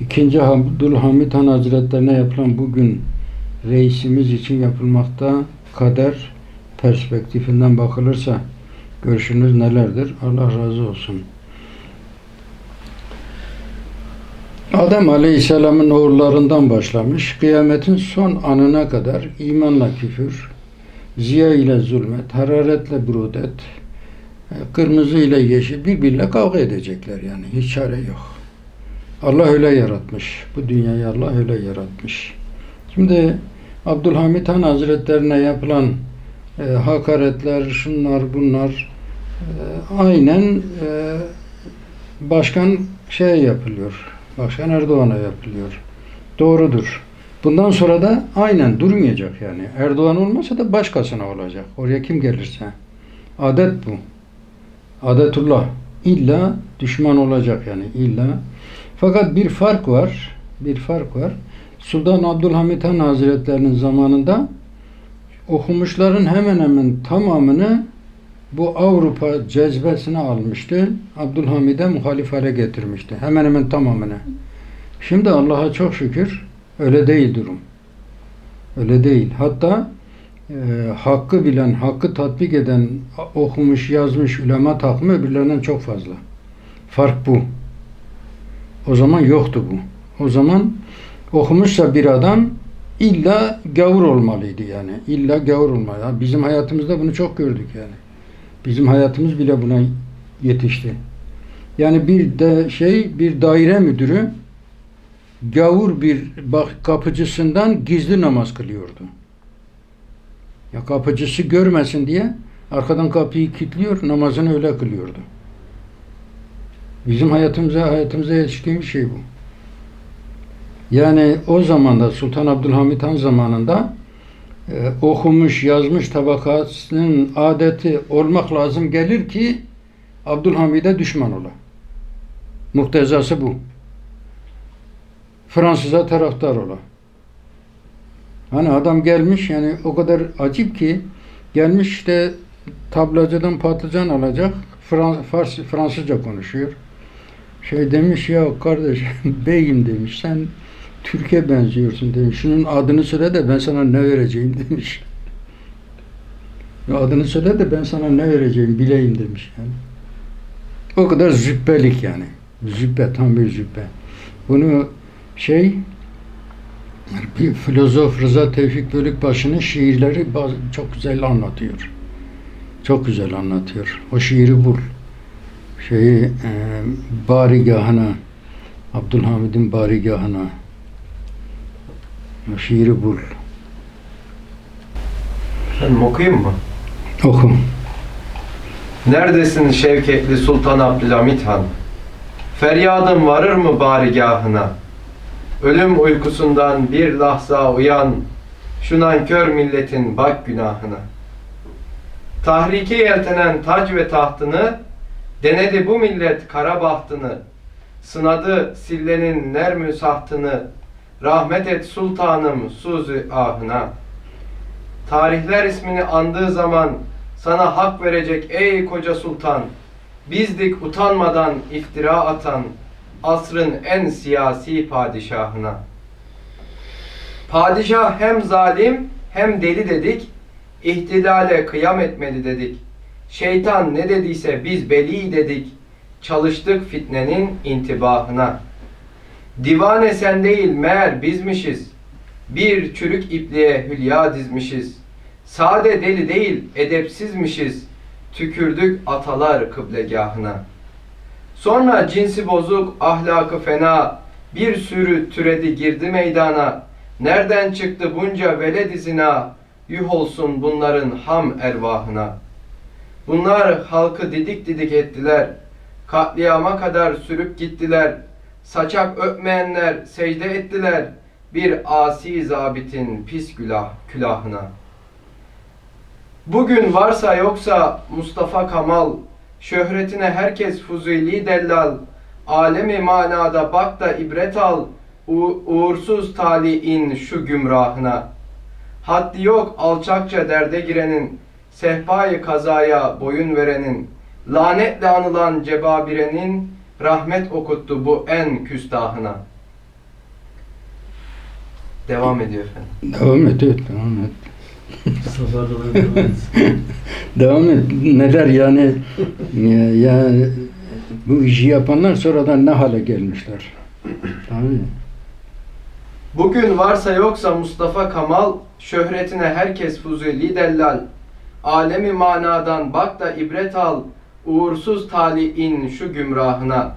İkinci Abdülhamit Han Hazretlerine yapılan bugün reisimiz için yapılmakta kader perspektifinden bakılırsa görüşünüz nelerdir? Allah razı olsun. Adem Aleyhisselam'ın oğullarından başlamış, kıyametin son anına kadar imanla küfür, ziya ile zulmet, hararetle brudet, e, kırmızı ile yeşil birbiriyle kavga edecekler yani. Hiç çare yok. Allah öyle yaratmış. Bu dünyayı Allah öyle yaratmış. Şimdi Abdülhamit Han Hazretlerine yapılan e, hakaretler, şunlar bunlar e, aynen e, başkan şey yapılıyor. Başkan Erdoğan'a yapılıyor. Doğrudur. Bundan sonra da aynen durmayacak yani. Erdoğan olmasa da başkasına olacak. Oraya kim gelirse. Adet bu. Adetullah. İlla düşman olacak yani. illa. Fakat bir fark var. Bir fark var. Sultan Abdülhamit Han Hazretlerinin zamanında okumuşların hemen hemen tamamını bu Avrupa cezbesine almıştı. Abdülhamid'e muhalif hale getirmişti. Hemen hemen tamamını. Şimdi Allah'a çok şükür öyle değil durum. Öyle değil. Hatta e, hakkı bilen, hakkı tatbik eden, okumuş, yazmış ulema takımı öbürlerinden çok fazla. Fark bu. O zaman yoktu bu. O zaman okumuşsa bir adam illa gavur olmalıydı yani. İlla gavur olmalı. Bizim hayatımızda bunu çok gördük yani. Bizim hayatımız bile buna yetişti. Yani bir de şey bir daire müdürü gavur bir bak kapıcısından gizli namaz kılıyordu. Ya kapıcısı görmesin diye arkadan kapıyı kilitliyor, namazını öyle kılıyordu. Bizim hayatımıza hayatımıza yetiştiğim şey bu. Yani o zamanda Sultan Abdülhamit Han zamanında e, okumuş, yazmış tabakasının adeti olmak lazım gelir ki Abdülhamid'e düşman ola. Muhtezası bu. Fransız'a taraftar ola. Hani adam gelmiş yani o kadar acip ki gelmiş işte tablacıdan patlıcan alacak. Frans, Fars, Fransızca konuşuyor. Şey demiş ya kardeş beyim demiş sen Türkiye benziyorsun demiş. Şunun adını söyle de ben sana ne vereceğim demiş. Adını söyle de ben sana ne vereceğim bileyim demiş yani. O kadar züppelik yani. Züppe, tam bir züppe. Bunu şey bir filozof Rıza Tevfik Bölükbaşı'nın şiirleri çok güzel anlatıyor. Çok güzel anlatıyor. O şiiri bul. Şeyi e, Barigahına Abdülhamid'in Barigahına şiiri bul. Efendim okuyayım mı? Oku. Neredesin şevketli Sultan Abdülhamit Han? Feryadım varır mı barigahına? Ölüm uykusundan bir lahza uyan, şu nankör milletin bak günahına. Tahrike yeltenen tac ve tahtını, denedi bu millet kara bahtını, sınadı sillenin nermü sahtını, rahmet et sultanım suzu ahına. Tarihler ismini andığı zaman sana hak verecek ey koca sultan. Bizdik utanmadan iftira atan asrın en siyasi padişahına. Padişah hem zalim hem deli dedik. İhtilale kıyam etmedi dedik. Şeytan ne dediyse biz beli dedik. Çalıştık fitnenin intibahına. Divane sen değil meğer bizmişiz. Bir çürük ipliğe hülya dizmişiz. Sade deli değil edepsizmişiz. Tükürdük atalar kıblegahına. Sonra cinsi bozuk, ahlakı fena, bir sürü türedi girdi meydana. Nereden çıktı bunca veled zina, yuh olsun bunların ham ervahına. Bunlar halkı didik didik ettiler, katliama kadar sürüp gittiler. Saçak öpmeyenler secde ettiler, bir asi zabitin pis gülah, külahına. Bugün varsa yoksa Mustafa Kamal, şöhretine herkes fuzuli dellal, alemi manada bak da ibret al, u- uğursuz taliin şu gümrahına. Haddi yok alçakça derde girenin, sehpayı kazaya boyun verenin, lanetle anılan cebabirenin, rahmet okuttu bu en küstahına. devam ediyor efendim. Devam et, evet, devam et. Devam et. Neler yani ya, ya bu işi yapanlar sonradan ne hale gelmişler. Tabii. Bugün varsa yoksa Mustafa Kamal, şöhretine herkes fuzuli dellal. Alemi manadan bak da ibret al, uğursuz taliin şu gümrahına.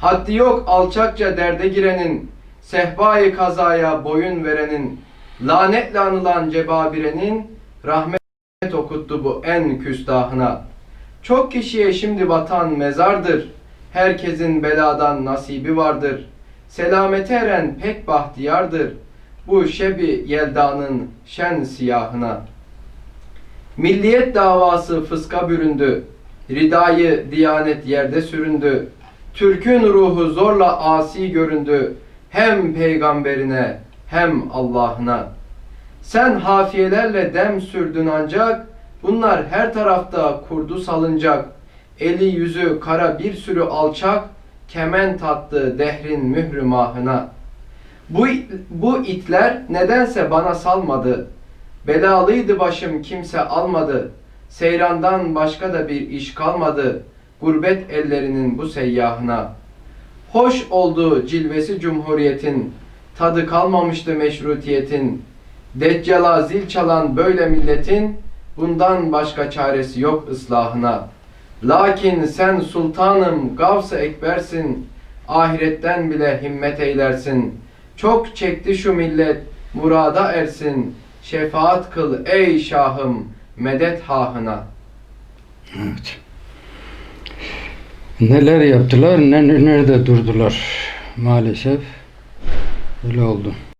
Haddi yok alçakça derde girenin, sehbayı kazaya boyun verenin, lanetle anılan cebabirenin, rahmet okuttu bu en küstahına. Çok kişiye şimdi vatan mezardır, herkesin beladan nasibi vardır.'' Selamete eren pek bahtiyardır bu şebi yeldanın şen siyahına. Milliyet davası fıska büründü, ridayı diyanet yerde süründü. Türk'ün ruhu zorla asi göründü, hem peygamberine hem Allah'ına. Sen hafiyelerle dem sürdün ancak, bunlar her tarafta kurdu salıncak. Eli yüzü kara bir sürü alçak, kemen tattı dehrin mührü mahına. Bu, bu itler nedense bana salmadı. Belalıydı başım kimse almadı. Seyrandan başka da bir iş kalmadı. Gurbet ellerinin bu seyyahına. Hoş oldu cilvesi cumhuriyetin. Tadı kalmamıştı meşrutiyetin. Deccala zil çalan böyle milletin bundan başka çaresi yok ıslahına.'' Lakin sen sultanım gavs-ı ekbersin, ahiretten bile himmet eylersin. Çok çekti şu millet, murada ersin. Şefaat kıl ey şahım, medet hahına. Evet. Neler yaptılar, ne, nerede durdular maalesef. Öyle oldu.